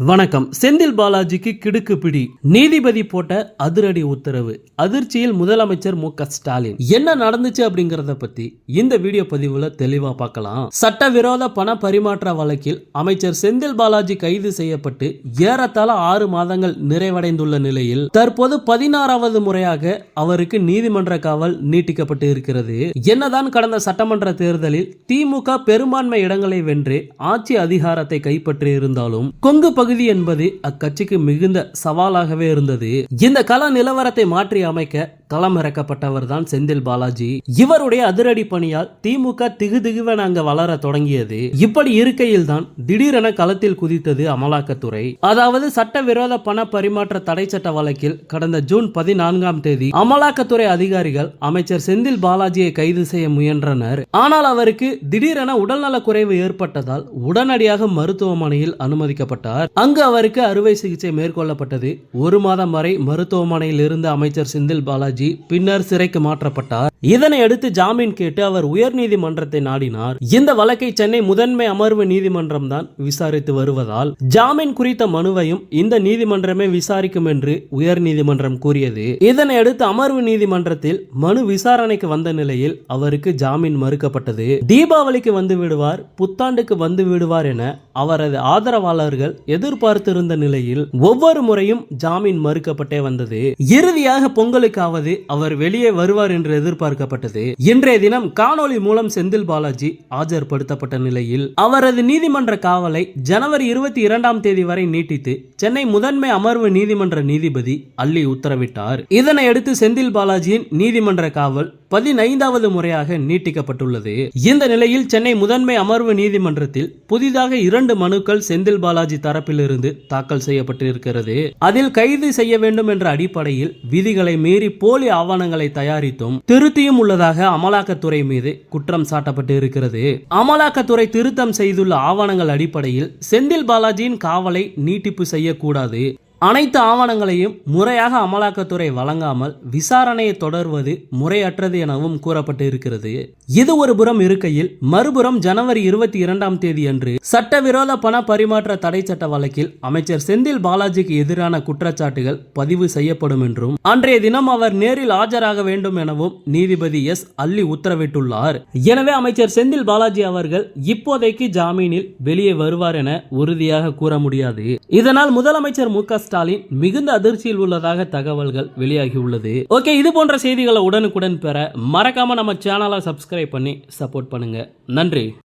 வணக்கம். செந்தில் பாலாஜிக்கு கிடுக்கு பிடி. நீதிபதி போட்ட அதிரடி உத்தரவு. அதிர்ச்சியில் முதலமைச்சர் மு ஸ்டாலின். என்ன நடந்துச்சு அப்படிங்கறத பத்தி இந்த வீடியோ பதிவுல தெளிவா பார்க்கலாம். சட்டவிரோத பண பரிமாற்ற வழக்கில் அமைச்சர் செந்தில் பாலாஜி கைது செய்யப்பட்டு ஏறத்தாழ ஆறு மாதங்கள் நிறைவடைந்துள்ள நிலையில் தற்போது பதினாறாவது முறையாக அவருக்கு நீதிமன்ற காவல் நீட்டிக்கப்பட்டு இருக்கிறது. என்னதான் கடந்த சட்டமன்ற தேர்தலில் திமுக பெரும்பான்மை இடங்களை வென்று ஆட்சி அதிகாரத்தை கைப்பற்றி இருந்தாலும் கொங்கு பகுதி என்பது அக்கட்சிக்கு மிகுந்த சவாலாகவே இருந்தது. இந்த கள நிலவரத்தை மாற்றி அமைக்க களமிறக்கப்பட்டவர் தான் செந்தில் பாலாஜி. இவருடைய அதிரடி பணியால் திமுக திகு திகுவென அங்க வளர தொடங்கியது. இப்படி இருக்கையில் தான் திடீரென களத்தில் குதித்தது அமலாக்கத்துறை. அதாவது சட்டவிரோத பண பரிமாற்ற தடை சட்ட வழக்கில் கடந்த ஜூன் பதினான்காம் தேதி அமலாக்கத்துறை அதிகாரிகள் அமைச்சர் செந்தில் பாலாஜியை கைது செய்ய முயன்றனர். ஆனால் அவருக்கு திடீரென உடல்நல குறைவு ஏற்பட்டதால் உடனடியாக மருத்துவமனையில் அனுமதிக்கப்பட்டார். அங்கு அவருக்கு அறுவை சிகிச்சை மேற்கொள்ளப்பட்டது. ஒரு மாதம் வரை மருத்துவமனையில் இருந்த அமைச்சர் செந்தில் பாலாஜி பின்னர் சிறைக்கு மாற்றப்பட்டார். இதனை அடுத்து ஜாமீன் கேட்டு அவர் உயர்நீதிமன்றத்தை நாடினார். இந்த வழக்கை சென்னை முதன்மை அமர்வு நீதிமன்றம் தான் விசாரித்து வருவதால் ஜாமீன் குறித்த மனுவையும் இந்த நீதிமன்றமே விசாரிக்கும் என்று உயர்நீதிமன்றம் கூறியது. இதனை அடுத்து அமர்வு நீதிமன்றத்தில் மனு விசாரணைக்கு வந்த நிலையில் அவருக்கு ஜாமீன் மறுக்கப்பட்டது. தீபாவளிக்கு வந்து விடுவார் புத்தாண்டுக்கு வந்து விடுவார் என அவரது ஆதரவாளர்கள் எதிர்பார்த்திருந்த நிலையில் ஒவ்வொரு முறையும் ஜாமீன் மறுக்கப்பட்டே வந்தது. இறுதியாக பொங்கலுக்காவது அவர் வெளியே வருவார் என்று எதிர்பார்க்கப்பட்டது. இன்றைய தினம் காணொளி மூலம் செந்தில் பாலாஜி ஆஜர்படுத்தப்பட்ட நிலையில் அவரது நீதிமன்ற காவலை ஜனவரி இருபத்தி இரண்டாம் தேதி வரை நீட்டித்து சென்னை முதன்மை அமர்வு நீதிமன்ற நீதிபதி அள்ளி உத்தரவிட்டார். இதனை அடுத்து செந்தில் பாலாஜியின் நீதிமன்ற காவல் பதினைந்தாவது முறையாக நீட்டிக்கப்பட்டுள்ளது. இந்த நிலையில் சென்னை முதன்மை அமர்வு நீதிமன்றத்தில் புதிதாக இரண்டு மனுக்கள் செந்தில் பாலாஜி தரப்பிலிருந்து தாக்கல் செய்யப்பட்டிருக்கிறது. அதில் கைது செய்ய வேண்டும் என்ற அடிப்படையில் விதிகளை மீறி போலி ஆவணங்களை தயாரித்தும் திருத்தி திருத்தியும் உள்ளதாக அமலாக்கத்துறை மீது குற்றம் சாட்டப்பட்டு இருக்கிறது. அமலாக்கத்துறை திருத்தம் செய்துள்ள ஆவணங்கள் அடிப்படையில் செந்தில் பாலாஜியின் காவலை நீட்டிப்பு செய்யக்கூடாது. அனைத்து ஆவணங்களையும் முறையாக அமலாக்கத்துறை வழங்காமல் விசாரணையை தொடர்வது முறையற்றது எனவும் கூறப்பட்டு இருக்கிறது இது ஒரு புறம் இருக்கையில் மறுபுறம் ஜனவரி இருபத்தி இரண்டாம் தேதி அன்று சட்டவிரோத பண பரிமாற்ற தடை சட்ட வழக்கில் அமைச்சர் செந்தில் பாலாஜிக்கு எதிரான குற்றச்சாட்டுகள் பதிவு செய்யப்படும் என்றும் அன்றைய தினம் அவர் நேரில் ஆஜராக வேண்டும் எனவும் நீதிபதி எஸ். அல்லி உத்தரவிட்டுள்ளார். எனவே அமைச்சர் செந்தில் பாலாஜி அவர்கள் இப்போதைக்கு ஜாமீனில் வெளியே வருவார் என உறுதியாக கூற முடியாது. இதனால் முதலமைச்சர் மு. ஸ்டாலின் மிகுந்த அதிர்ச்சியில் உள்ளதாக தகவல்கள் வெளியாகியுள்ளது. ஓகே இது போன்ற செய்திகளை உடனுக்குடன் பெற மறக்காம நம்ம சேனலை சப்ஸ்கிரைப் பண்ணி சப்போர்ட் பண்ணுங்க. நன்றி.